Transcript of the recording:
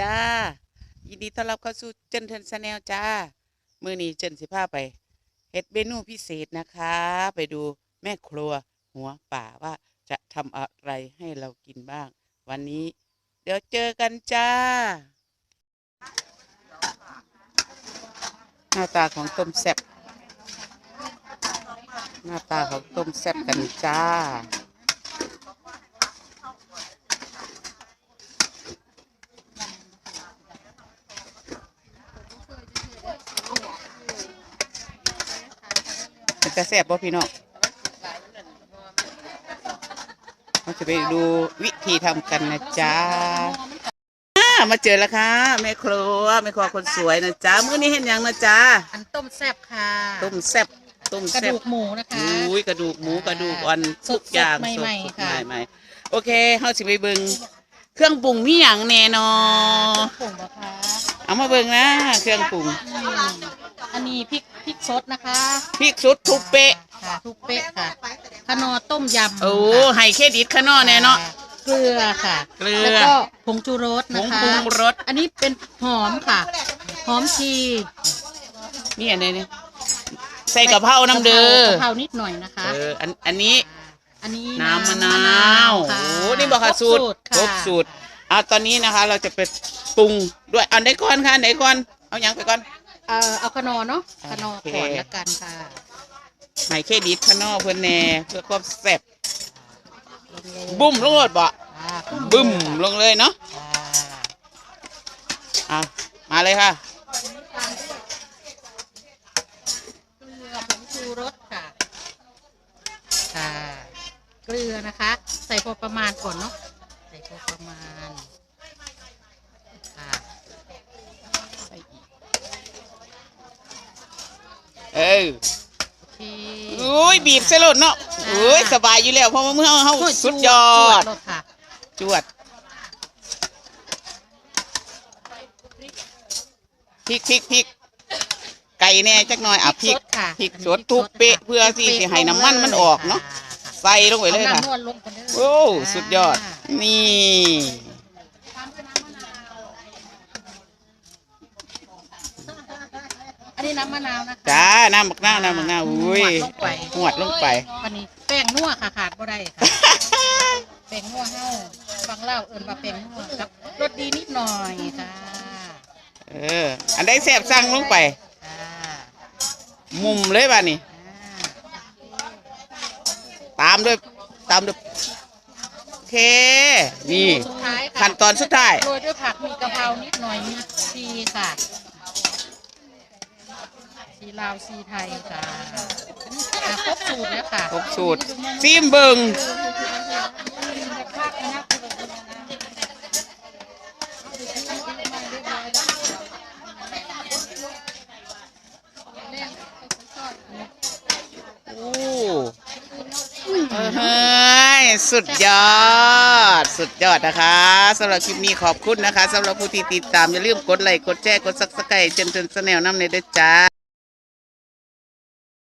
จ้า ยินดีต้อนรับเข้าสู่เจนเทนชาแนลจ้า มือนี้เจนสิพาไปเฮ็ดเมนูพิเศษนะคะ ไปดูแม่ครัวหัวป่าว่าจะทำอะไรให้เรากินบ้าง วันนี้ เดี๋ยวเจอกันจ้า หน้าตาของต้มแซ่บหน้าตาของต้มแซ่บกันจ้า มันจะแซ่บป่ะพี่น้องเราจะไปดูวิธีทำกันนะจ๊ะอ่ามาเจอแล้วค่ะแม่ครัวแม่ครัวคนสวยนะจ๊ะมื้อนี้เห็นยังนะจ๊ะอันต้มแซ่บค่ะ ต้มแซ่บต้มกระแซ่บดูกหมูนะคะ อุ้ยกระดูกหมูกระดูกอ่อนสดๆทุกอย่างใหม่ๆสดๆค่ะ ใหม่ๆโอเคเฮาสิไปเบิ่งเครื่องปรุงมีหยังแน่นอเครื่องปรุงนะคะเอามาเบิ่งนะ เครื่องปรุงอืม อันนี้พริกพริกสดนะคะพริกสุดทุกเป๊ะ ค่ะทุกเป๊ะค่ะขนอต้มยำโอ้ค่ะให้เครดิตข้างนอกแน่เนาะ เกลือค่ะเกลือแล้วก็ผงชูรสผนะงคะปรุงรส อันนี้เป็นหอมค่ะ หอมชีนี่อันนี้นี่ใส่กะเพราน้ำเด้อกะเพรานิดหน่อยนะคะเอออันอันนี้ อันนี้น้ำมะนาวค่ะโอ้นี่บอกค่ะสูตรครบสูตรอะตอนนี้นะคะ เราจะไปปรุงด้วยอันไหนก่อนค่ะอันไหนก่อนเอาหยังไปก่อน เอ่อเอาขนอเนาะขนอโอเค ก่อนละกันค่ะให้เครดิตข้างนอกเพื่อนแน่เพื่อความแซ่บลงเลยบุ้มลงรถบ่อ่าบึ้มลงเลยเนาะอ่าอะมาเลยค่ะ เกลือผงชูรสค่ะค่ะ เกลือนะคะ ใส่พอประมาณก่อนเนาะใส่พอประมาณค่ะ ใส่อีก เออโอเคอุ้ยบีบใส่รถเนาะอุ้ยสบายอยู่แล้วเพราะว่าเมื่อเฮาโอ้สุดยอดจวรสค่ะจวดพริกพริกพริกไก่แน่จักหน่อยอะพริกสดค่ะพริกสดทุบเป๊ะเพื่อที่จะให้น้ำมันมันออกเนาะใส่ลงไปเลยอาค่ะน้ำนวดลงกันเด้โอ้สุดยอด นี่ นนี้น้ำมะนาวนะคะจ้าน้ำบักนาวน้ำบักนาวอุ้ยหวดลงไปหวดลงไป วันนี้แป้งนัวค่ะขาดบ่ได้ค่ะแป้งนัวเฮาฟังเล่าเอิญว่าแป้งนัวครับรสดีนิดหน่อยค่ะเออ อันใดแซ่บสั่งลงไปค่ะมุมเลยบ้านี่อ่าตามด้วยตามด้วยโอเค นี่ สุดท้ายค่ะขั้นตอนสุดท้าย โรยด้วยผักมีกะเพรานิดหน่อยมีชีค่ะ ชีลาวชีไทยค่ะอะครบสูตรแล้วค่ะครบสูตรซิมเบิงโอ้เฮ้ยสุดยอด สุดยอดนะคะสำหรับคลิปนี้ขอบคุณนะคะสำหรับผู้ที่ติดตาม อย่าลืมกดไลค์กดแชร์กดซับสไครต์จนจนแนลน้ำในเด้อจ้า